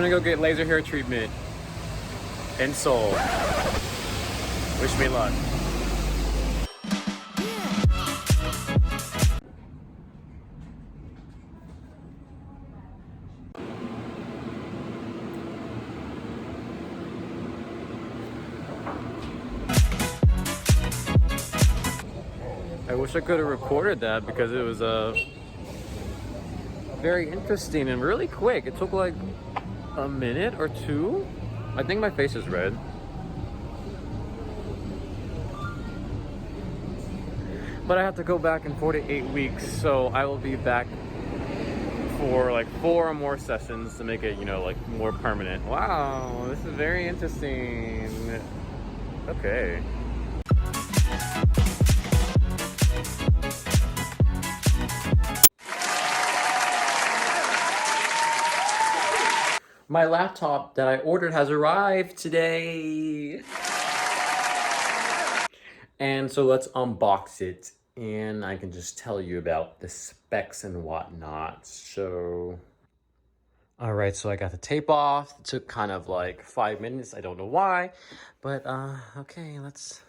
gonna go get laser hair treatment in Seoul. Wish me luck. I wish I could have recorded that because it was uh, very interesting and really quick. It took like a minute or two. I think my face is red. But I have to go back in four to eight weeks, so I will be back for like four or more sessions to make it, you know, like more permanent. Wow, this is very interesting. Okay. My laptop that I ordered has arrived today. And so let's unbox it and I can just tell you about the specs and whatnot. So, all right, so I got the tape off. It took kind of like five minutes. I don't know why, but uh, okay, let's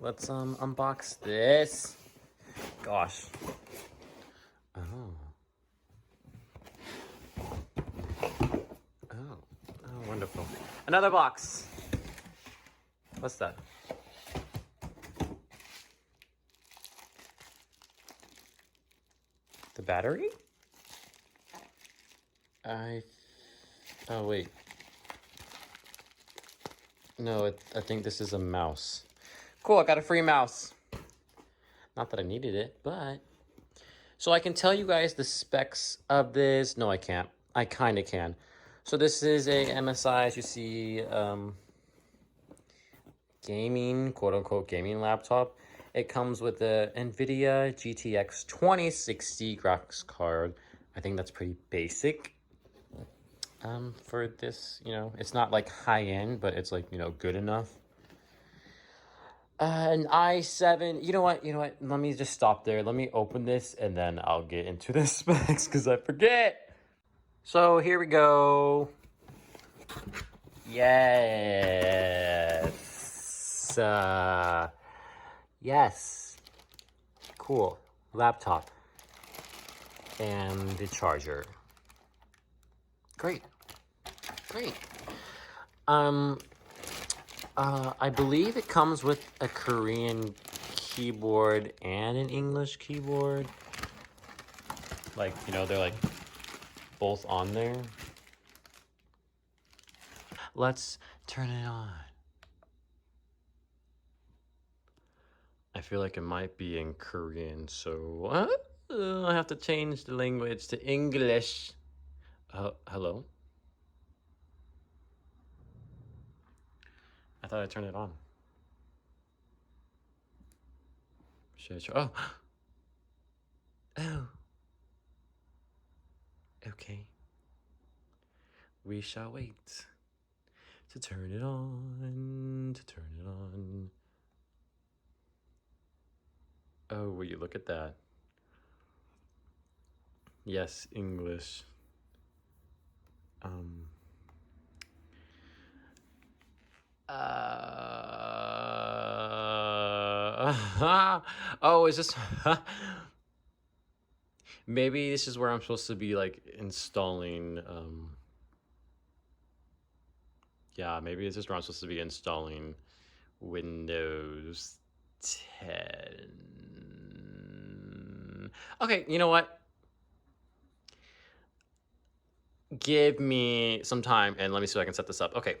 let's um unbox this. Gosh. Oh oh, wonderful. Another box. What's that? The battery? I. Oh, wait. No, it, I think this is a mouse. Cool, I got a free mouse. Not that I needed it, but. So I can tell you guys the specs of this. No, I can't. I kind of can. So this is a MSI, as you see, um, gaming, quote unquote, gaming laptop. It comes with the NVIDIA GTX 2060 graphics card. I think that's pretty basic um, for this, you know. It's not like high end, but it's like, you know, good enough. Uh, an i7, you know what, you know what, let me just stop there. Let me open this and then I'll get into the specs because I forget. So here we go. Yes. Uh, yes. Cool. Laptop. And the charger. Great. Great. Um, uh, I believe it comes with a Korean keyboard and an English keyboard. Like, you know, they're like both on there. Let's turn it on. I feel like it might be in Korean, so uh, I have to change the language to English. Uh, hello? I thought I turned it on. Should I try? Oh! Oh! Okay. We shall wait to turn it on, to turn it on. Oh, will you look at that? Yes, English. Um. Uh, oh, is this? Maybe this is where I'm supposed to be like installing. Um, yeah, maybe this is where I'm supposed to be installing Windows 10. Okay, you know what? Give me some time and let me see if I can set this up. Okay.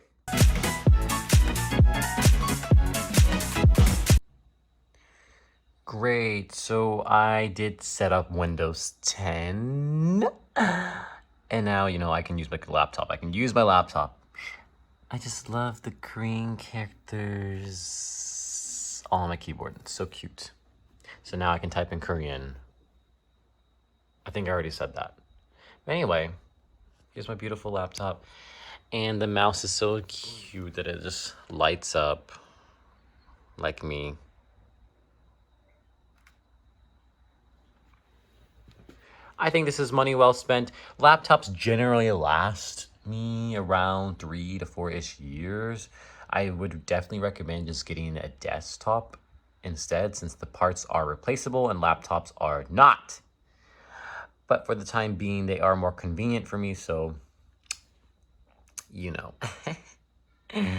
Great. So I did set up Windows 10. And now, you know, I can use my laptop. I can use my laptop. I just love the green characters all on my keyboard. It's so cute. So now I can type in Korean. I think I already said that. But anyway, here's my beautiful laptop. And the mouse is so cute that it just lights up like me. I think this is money well spent. Laptops generally last me around three to four ish years. I would definitely recommend just getting a desktop instead since the parts are replaceable and laptops are not. But for the time being, they are more convenient for me, so you know.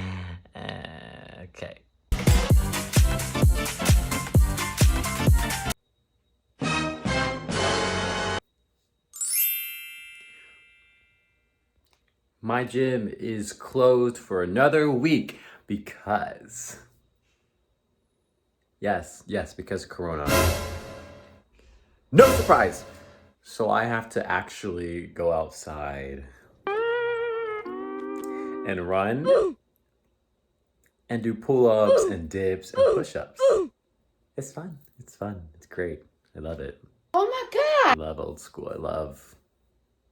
My gym is closed for another week because. Yes, yes, because Corona. No surprise! So I have to actually go outside and run and do pull ups and dips and push ups. It's fun. It's fun. It's great. I love it. Oh my god! I love old school. I love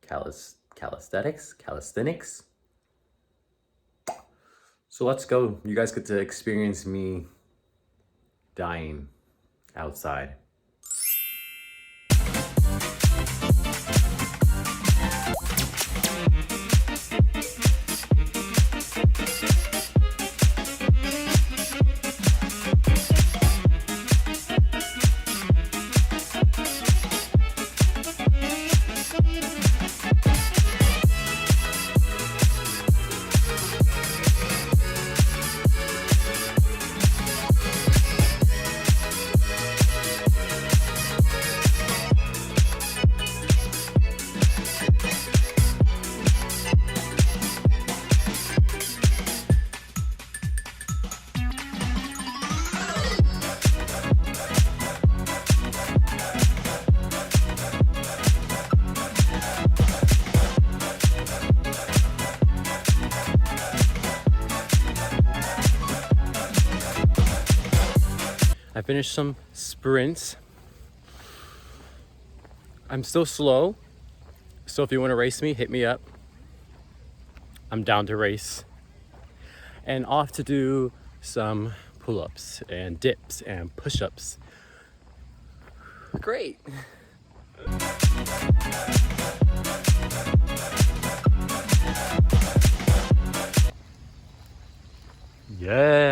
calis- calisthenics. Calisthenics. So let's go. You guys get to experience me dying outside. I finished some sprints. I'm still slow. So if you want to race me, hit me up. I'm down to race. And off to do some pull ups and dips and push ups. Great. Yes.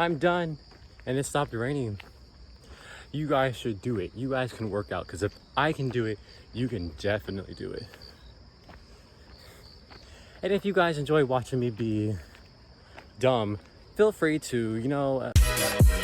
I'm done. And it stopped raining. You guys should do it. You guys can work out because if I can do it, you can definitely do it. And if you guys enjoy watching me be dumb, feel free to, you know. Uh...